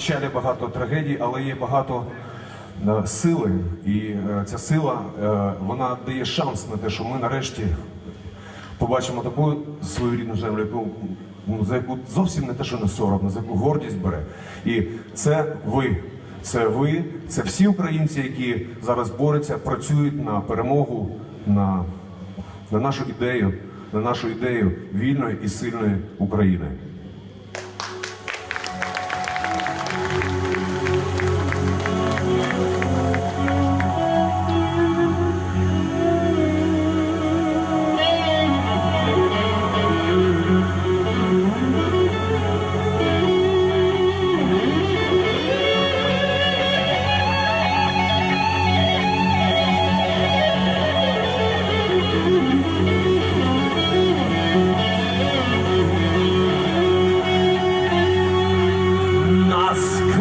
печалі, багато трагедій, але є багато е, сили. І е, ця сила е, вона дає шанс на те, що ми нарешті побачимо таку свою рідну землю, яку, ну, за яку зовсім не те, що не соромно, за яку гордість бере. І це ви. Це ви, це всі українці, які зараз борються, працюють на перемогу, на, на нашу ідею, на нашу ідею вільної і сильної України.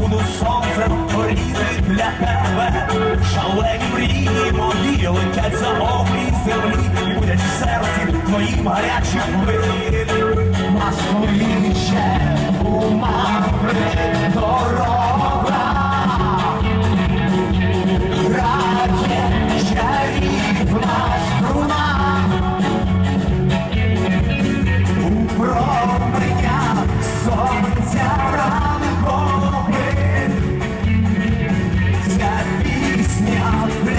буду сонцем горіти для тебе. Шалені мрії мої летять за огрі землі, і будять в серці твоїм гарячим кличе у мандри дорога. Пісня для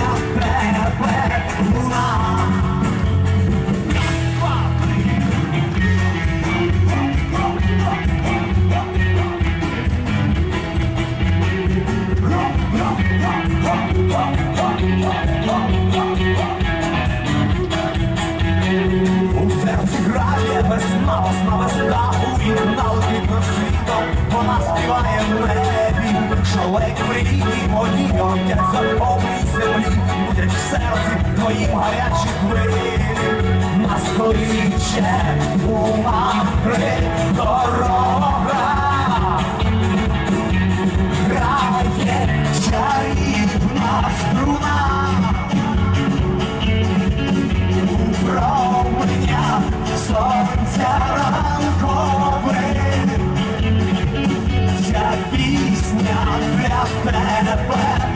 летять за повній землі, будять в серці твоїм гарячі хвилі. Нас у мандри дорога, грає чарівна струна. променя сонця ранкових. Ця пісня для тебе